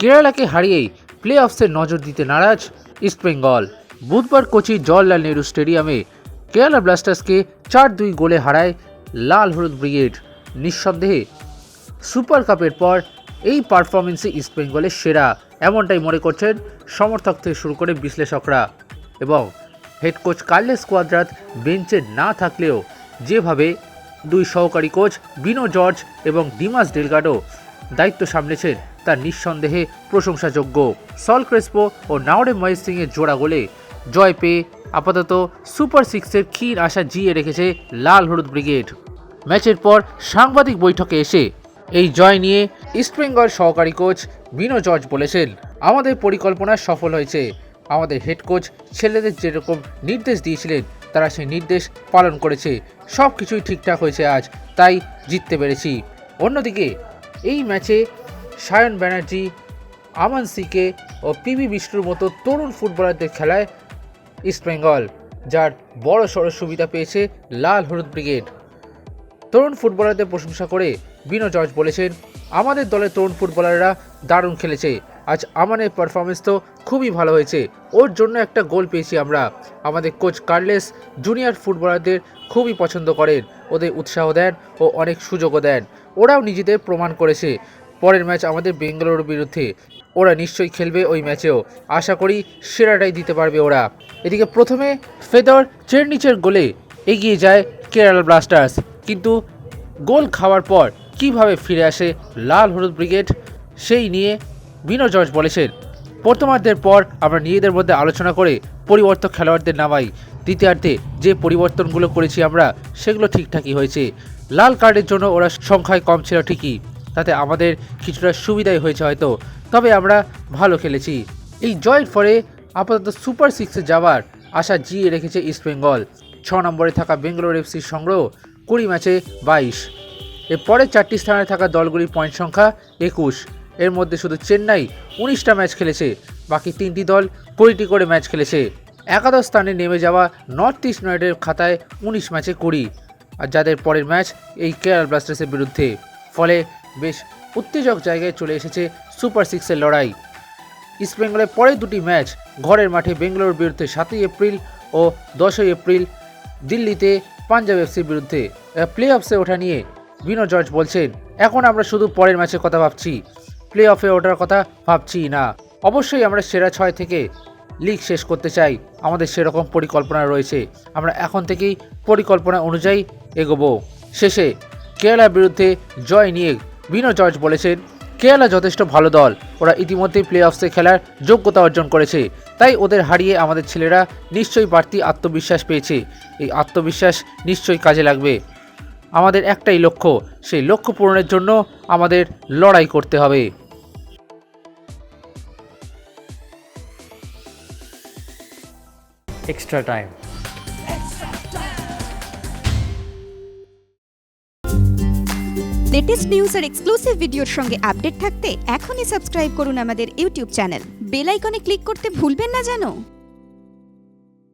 কেরালাকে হারিয়েই play অফসে নজর দিতে নারাজ ইস্টবেঙ্গল বুধবার কোচি জওয়াহরলাল নেহরু স্টেডিয়ামে কেরালা ব্লাস্টার্সকে চার দুই গোলে হারায় লাল হলুদ ব্রিগেড। নিঃসন্দেহে সুপার কাপের পর এই পারফরমেন্সই ইস্টবেঙ্গলের সেরা, এমনটাই মনে করছেন সমর্থক থেকে শুরু করে বিশ্লেষকরা। এবং হেড কোচ কার্লেস কোয়াদ্রাত বেঞ্চে না থাকলেও যেভাবে দুই সহকারী কোচ বিনো জর্জ এবং ডিমাস ডেলগাডো। দায়িত্ব সামলেছেন তা নিঃসন্দেহে প্রশংসাযোগ্য। সল ক্রেসপো ও নাওরে মহেশ সিংয়ের জোড়া গোলে। জয় পেয়ে আপাতত সুপার সিক্সের ক্ষীণ আশা জিয়ে রেখেছে লাল হলুদ ব্রিগেড। ম্যাচের পর সাংবাদিক বৈঠকে এসে এই জয় নিয়ে ইস্টবেঙ্গল সহকারী কোচ বিনো জর্জ বলেছেন, আমাদের পরিকল্পনা সফল হয়েছে। আমাদের হেড কোচ ছেলেদের যেরকম নির্দেশ দিয়েছিলেন তারা সেই নির্দেশ পালন করেছে। সব কিছুই ঠিকঠাক হয়েছে আজ, তাই জিততে পেরেছি। অন্যদিকে, এই ম্যাচে সায়ন ব্যানার্জি, আমান সিকে ও পিবি বিষ্ণুর মতো তরুণ ফুটবলারদের খেলায় ইস্টবেঙ্গল যার বড় সড় সুবিধা পেয়েছে লাল হলুদ ব্রিগেড। তরুণ ফুটবলারদের প্রশংসা করে বিনো জর্জ বলেছেন, আমাদের দলের তরুণ ফুটবলাররা দারুণ খেলেছে। আজ আমানের পারফরমেন্স তো খুবই ভালো হয়েছে। ওর জন্য একটা গোল পেয়েছি আমরা। আমাদের কোচ কার্লেস জুনিয়র ফুটবলারদের খুবই পছন্দ করেন। ওদের উৎসাহ দেন ও অনেক সুযোগও দেন। ওরাও নিজেদের প্রমাণ করেছে। পরের ম্যাচ আমাদের বেঙ্গালুরুর বিরুদ্ধে। ওরা নিশ্চয়ই খেলবে ওই ম্যাচেও আশা করি সেরাটাই দিতে পারবে ওরা। এদিকে প্রথমে ফেদর চেরনিচের গোলে এগিয়ে যায় কেরালা ব্লাস্টার্স। কিন্তু গোল খাওয়ার পর কীভাবে ফিরে আসে লাল হলুদ ব্রিগেড, সেই নিয়ে বিনো জর্জ বলেছেন, প্রথমার্ধের পর আমরা নিজেদের মধ্যে আলোচনা করে পরিবর্তক খেলোয়াড়দের নামাই। দ্বিতীয়ার্ধে যে পরিবর্তনগুলো করেছি আমরা, সেগুলো ঠিকঠাকই হয়েছে। লাল কার্ডের জন্য ওরা সংখ্যায় কম ছিল ঠিকই, তাতে আমাদের কিছুটা সুবিধাই হয়েছে হয়তো। তবে আমরা ভালো খেলেছি। এই জয়ের ফলে আপাতত সুপার সিক্সে যাওয়ার আশা জিয়ে রেখেছে ইস্টবেঙ্গল ছ নম্বরে থাকা বেঙ্গালোর এফসির সংগ্রহ কুড়ি ম্যাচে বাইশ। এর পরের চারটি স্থানে থাকা দলগুলির পয়েন্ট সংখ্যা একুশ। এর মধ্যে শুধু চেন্নাই উনিশটা ম্যাচ খেলেছে, বাকি তিনটি দল কুড়িটি করে ম্যাচ খেলেছে। একাদশ স্থানে নেমে যাওয়া নর্থ ইস্ট ইউনাইটেডের খাতায় উনিশ ম্যাচে কুড়ি, আর যাদের পরের ম্যাচ এই কেরাল ব্লাস্টার্সের বিরুদ্ধে। ফলে বেশ উত্তেজক জায়গায় চলে এসেছে সুপার সিক্সের লড়াই। ইস্টবেঙ্গলের পরের দুটি ম্যাচ ঘরের মাঠে বেঙ্গালুরুর বিরুদ্ধে সাতই এপ্রিল ও দশই এপ্রিল দিল্লিতে পাঞ্জাব এফসির বিরুদ্ধে। প্লে অফসে ওঠা নিয়ে বিনো জর্জ বলছেন, এখন আমরা শুধু পরের ম্যাচের কথা ভাবছি। প্লে অফে ওঠার কথা ভাবছি না। অবশ্যই আমরা সেরা ছয় থেকে লিগ শেষ করতে চাই। আমাদের সেরকম পরিকল্পনা রয়েছে। আমরা এখন থেকেই পরিকল্পনা অনুযায়ী এগোবো। শেষে কেরালার বিরুদ্ধে জয় নিয়ে বিনো জর্জ বলেছেন, কেরালা যথেষ্ট ভালো দল। ওরা ইতিমধ্যেই প্লে অফসে খেলার যোগ্যতা অর্জন করেছে। তাই ওদের হারিয়ে আমাদের ছেলেরা নিশ্চয়ই বাড়তি আত্মবিশ্বাস পেয়েছে। এই আত্মবিশ্বাস নিশ্চয়ই কাজে লাগবে। আমাদের একটাই লক্ষ্য সেই লক্ষ্য পূরণের জন্য আমাদের লড়াই করতে হবে। Extra time. লেটেস্ট নিউজ আর এক্সক্লুসিভ ভিডিওর সঙ্গে আপডেট থাকতে এখনই সাবস্ক্রাইব করুন আমাদের ইউটিউব চ্যানেল বেল আইকনে ক্লিক করতে ভুলবেন না জানো?